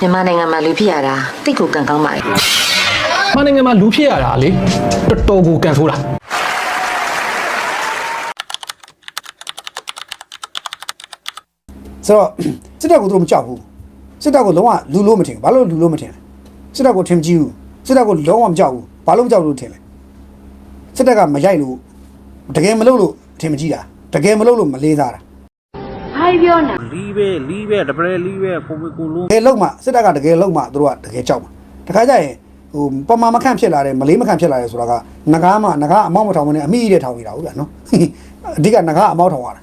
မြန်မာနိုင်ငံမှာလူဖြစ်ရတာတိတ်ကိုကံကောင်းပါလေမနိုင်ငံမှာလူဖြစ်ရတာလေတော်တော်ကိုကန်ဆိုးတာဆိုတော့စစ်တပ်ကိုသူတို့မကြောက်ဘူးစစ်တပ်ကိုလုံးဝလူလို့မထင်ဘူးဘာလို့လူလို့မထင်လဲစစ်တပ်ကိုထင်မကြည့်ဘူးစစ်တပ်ကိုလုံးဝမကြောက်ဘူးဘာလို့မကြောက်လို့ထင်လဲစစ်တပ်ကမရိုက်လို့တကယ်မလုပ်လို့ထင်မကြည့်တာတကယ်မလုပ်လို့မလေးစားတာ လီးပဲလီးပဲတပရဲလီးပဲကိုမကိုလုံးတကယ်လုံးမှစစ်တပ်ကတကယ်လုံးမှသူတို့ကတကယ်ကြောက်မှာတခါကျရင်ဟိုပမာမခန့်ဖြစ်လာတယ်မလေးမခန့်ဖြစ်လာတယ်ဆိုတာကငကားမှငကားအမောက်မထောင်မနဲ့အမိတဲ့ထောင်နေတာဟုတ်လားနော်အဓိကငကားအမောက်ထောင်ရတာ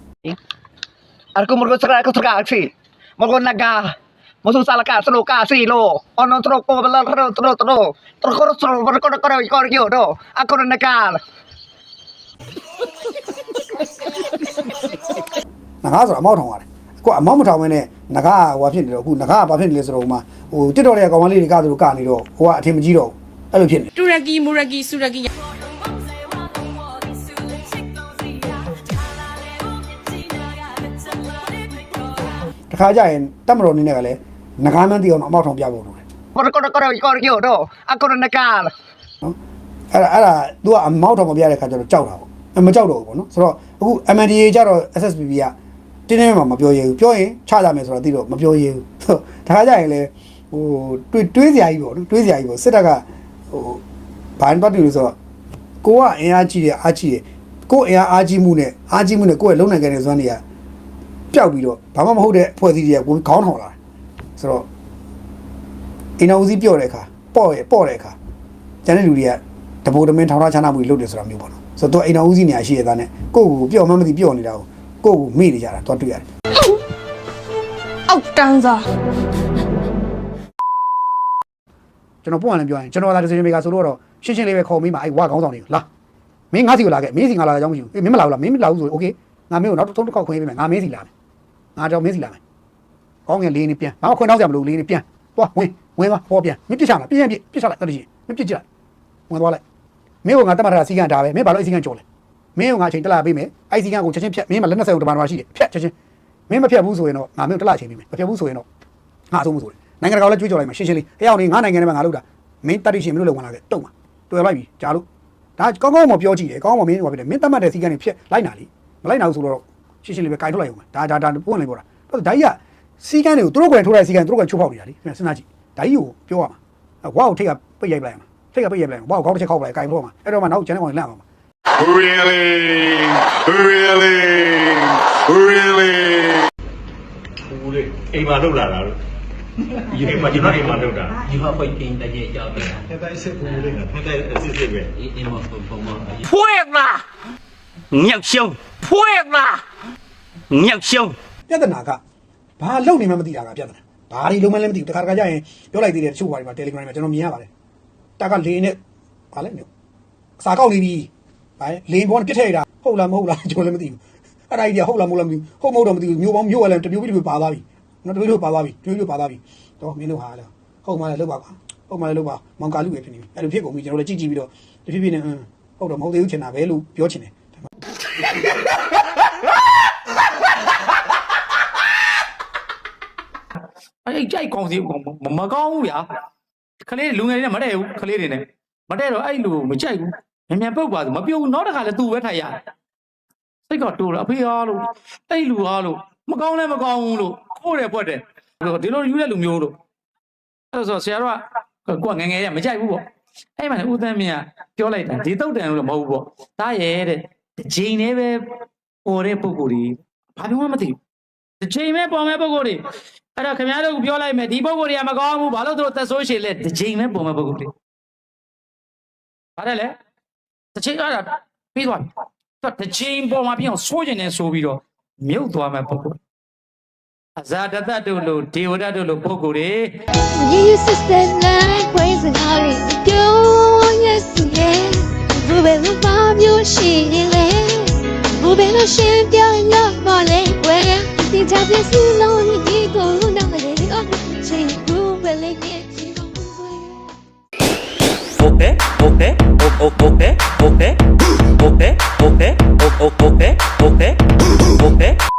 Aku murgo sera aku sera si. Murgo naga. Musu salah ka selo ka si lo. Ono tro ko bela tro tro tro. Tro ko tro ber ko ko ko yo do. Aku na naga. ငကားဆိုတာအမောက်ထောင်ရတယ်အခုအမောက်မထောင်မနဲ့ငကားကဟိုဖြစ်နေတော့အခုငကားကဘာဖြစ်နေလဲဆိုတော့ဟိုမှာဟိုတစ်တော်တွေကကောင်မလေးတွေကသူတို့ကနေတော့ဟိုကအထင်မကြီးတော့ဘူးအဲ့လိုဖြစ်နေတူရကီမူရကီဆူရကီတခါကျရင်တက်မတော်နေနဲ့ကလည်းငကားမှန်းတည်အောင်အမောက်ထောင်ပြဖို့လိုတယ် Ber ko ko ko yo do. Aku na naga. နော်အဲ့ဒါအဲ့ဒါ तू ကအမောက်ထောင်မပြတဲ့ခါကျတော့ကြောက်တာပေါ့အဲ့မကြောက်တော့ဘူးပေါ့နော်ဆိုတော့အခု MNDA ကျတော့ SSPP က တင်းတင်းမှမပြောရဘူးပြောရင်ချကြမယ်ဆိုတော့သိတော့မပြောရဘူးဆိုတော့တခါကျရင်လည်းဟိုတွေးတွေးစရာကြီးပေါ့နော်တွေးစရာကြီးပေါ့စစ်တပ်ကဟိုဘာမှမတူလို့ဆိုတော့ကိုကအင်အားကြီးတယ်အားကြီးတယ်ကိုအင်အားအားကြီးမှုနဲ့အားကြီးမှုနဲ့ကိုယ့်ရဲ့လုံနိုင်တဲ့စွမ်းတွေကပျောက်ပြီးတော့ဘာမှမဟုတ်တဲ့အဖွဲ့အစည်းတွေကကိုခေါင်းထောင်လာတယ်ဆိုတော့အင်အောင်စီပြော့တဲ့အခါပေါ့ရပေါ့တဲ့အခါကျန်တဲ့လူတွေကတဘိုးတမင်းထောင်ထားချာနာမှုတွေလုပ်တယ်ဆိုတာမျိုးပေါ့နော်ဆိုတော့သူအိမ်အောင်စီနေရာရှိရတဲ့နဲ့ကိုယ့်ကိုပြော့မှမသိပြော့နေတာကို ကိုယ့်ကိုမေ့နေကြတာတော့တွေ့ရတယ်အောက်တန်းစားကျွန်တော်ပုံမှန်လည်းပြောရင်ကျွန်တော်သာ decision maker ဆိုတော့တော့ရှင်းရှင်းလေးပဲခေါ်မိမှာအဲ့ဝါကောင်းဆောင်တွေကိုလာမင်းငါးစီကိုလာခဲ့မင်းစီငါလာတာကြောင့်မရှိဘူးအေးမင်းမလာဘူးလားမင်းမလာဘူးဆိုရင် okay ငါမင်းကိုနောက်တစ်ထုံးတစ်ခေါက်ခွင့်ပေးမယ်ငါမင်းစီလာမယ်ငါကြောင့်မင်းစီလာမယ်ကောင်းငယ်လေးနေပြန်ဘာမှခွင့်တောင်းကြမလို့လေးနေပြန်သွားဝင်ဝင်သွားဟောပြန်မင်းပြစ်ချမှာပြင်းပြစ်ပြစ်ချလိုက်တတိချင်းမင်းပြစ်ချလိုက်ဝင်သွားလိုက်မင်းကငါတတ်မှတ်တာစီကံထားပဲမင်းဘာလို့အစီကံကြော်လဲ မင်းကငါအချိန်တက်လာပေးမယ်အဲ့စီကံကိုချက်ချင်းဖြတ်မင်းမလက်နဲ့ဆက်အောင်တမန်တော်ရှိတယ်ဖြတ်ချက်ချင်းမင်းမဖြတ်ဘူးဆိုရင်တော့ငါမင်းကိုတက်လာချိန်ပေးမယ်မဖြတ်ဘူးဆိုရင်တော့ငါအဆုံးမဆိုတယ်နိုင်ငံတကာလည်းကြွေးကြော်လိုက်မှာရှင်းရှင်းလေးအဲ့အောင်နေငါနိုင်ငံထဲမှာငါလုပ်တာမင်းတတ်တိရှင်မင်းတို့လုံဝင်လာခဲ့တုံးပါတွေ့လိုက်ပြီကြားလို့ဒါကောင်းကောင်းမပြောကြည့်တယ်ကောင်းကောင်းမမင်းဟောပြတယ်မင်းတတ်မှတ်တဲ့စီကံတွေဖြတ်လိုက်နာလीမလိုက်နာဘူးဆိုတော့ရှင်းရှင်းလေးပဲကင်ထုတ်လိုက်အောင်ဒါဒါဒါပွင့်လေးပြောတာဘာလို့ဒါကြီးကစီကံတွေကိုသူတို့ကိုယ်ထိုးတဲ့စီကံသူတို့ကိုယ်ချိုးဖောက်နေတာလीစဉ်းစားကြည့်ဒါကြီးကိုပြောရမှာဝါကိုထိတ်ကပိတ်ရိုက်ပလိုက်မှာထိတ်ကပိတ်ရိုက်ပလိုက်မှာဝါကိုကောင်းတစ်ချက်ခောက်ပလိုက်ကင်ထုတ်မှာအဲ့တော့မှနောက်ကျန်တဲ့ကောင်လန့်အောင်မှာ Really? Really? Really? ဘူးလေအိမ်မှာလှုပ်လာတာလို့ဒီမှာကျွန်တော်အိမ်မှာလှုပ်တာ You have a thing that you have to ထက်တိုင်းစစ်ဘူးလေငါထက်တိုင်းအစစ်စစ်ပဲ eat in most of them. ဖွက်လားညောက်ရှုံးဖွက်လားညောက်ရှုံးပြဿနာကဘာလုံနေမှမသိတာကပြဿနာဘာတွေလုံးမလဲမသိဘူးတခါတခါကျရင်ပြောလိုက်သေးတယ်တချို့ဘာတွေမှာ Telegram မှာကျွန်တော်မြင်ရပါတယ်တာကလေးနဲ့ဘာလဲမျိုးစာကောက်နေပြီ ဘာလဲလေဘောနဲ့ပြစ်ထည့်ရတာဟုတ်လားမဟုတ်လားကျွန်တော်လည်းမသိဘူးအဲ့ဒါကြီးကဟုတ်လားမဟုတ်လားမသိဘူးဟုတ်မဟုတ်တော့မသိဘူးမျိုးပေါင်းမျိုးဝဲလဲတမျိုးပြီးတမျိုးပါသွားပြီနော်တမျိုးမျိုးပါသွားပြီတမျိုးမျိုးပါသွားပြီတော့မင်းတို့ဟာလဲဟုတ်မှလည်းလုပ်ပါကွာဟုတ်မှလည်းလုပ်ပါမောင်ကာလူပဲဖြစ်နေပြီအဲ့လိုဖြစ်ကုန်ပြီကျွန်တော်လည်းကြည့်ကြည့်ပြီးတော့တဖြည်းဖြည်းနဲ့ဟုတ်တော့မဟုတ်သေးဘူးချင်တာပဲလို့ပြောချင်တယ်အဲ့ကြိုက်ကောင်းစီမမကောင်းဘူးဗျာခလေးလူငယ်တွေနဲ့မတည့်ဘူးခလေးတွေနဲ့မတည့်တော့အဲ့လိုမကြိုက်ဘူးမြ န်မြန်ပုတ်ပါဆိုမပြုတ်ဘူးနောက်တစ်ခါလဲသူ့ပဲထိုင်ရစိတ်ကတိုးတော့အဖေအားလို့အဲ့လူအားလို့မကောင်းလဲမကောင်းဘူးလို့ခိုးတယ်ပွက်တယ်ဒီလိုယူတဲ့လူမျိုးလို့အဲ့ဆိုဆရာတော်ကကိုကငယ်ငယ်ရမကြိုက်ဘူးပေါ့အဲ့မှလည်းဦးသန်းမြင့်ကပြောလိုက်တာဒီတုတ်တန်လို့မဟုတ်ဘူးပေါ့တားရဲ့တဲ့ဂျိန်နဲ့ပဲပေါ်တဲ့ပုံကိုယ်ကြီးဘာလို့မှမသိဘူးတစ်ချိန်ပဲပေါ်မဲ့ပုံကိုယ်ကြီးအဲ့တော့ခင်ဗျားတို့ပြောလိုက်မယ်ဒီပုံကိုယ်ကြီးကမကောင်းဘူးဘာလို့သူတို့သက်ဆိုးရှည်လဲတစ်ချိန်ပဲပေါ်မဲ့ပုံကိုယ်ကြီးဘာလဲလဲ တစ်ချိန်အဲ့ဒါပြီးသွားပြီတော့တစ်ချိန်ပေါ်မှာပြအောင်ဆိုးကျင်နေဆိုပြီးတော့မြုပ်သွားမဲ့ပုံကိုယ်အဇာတတတို့လို့ဒေဝဒတို့လို့ပုံကိုယ်တွေ You sister like crazy Harry Do yes yeah ဘူဘယ်လိုပါမျိုးရှိနေလဲဘူဘယ်လိုရှင်းပြရပါလဲကွယ်ဒီချပ်စီလုံး ope ope ope ope ope ope ope ope ope ope ope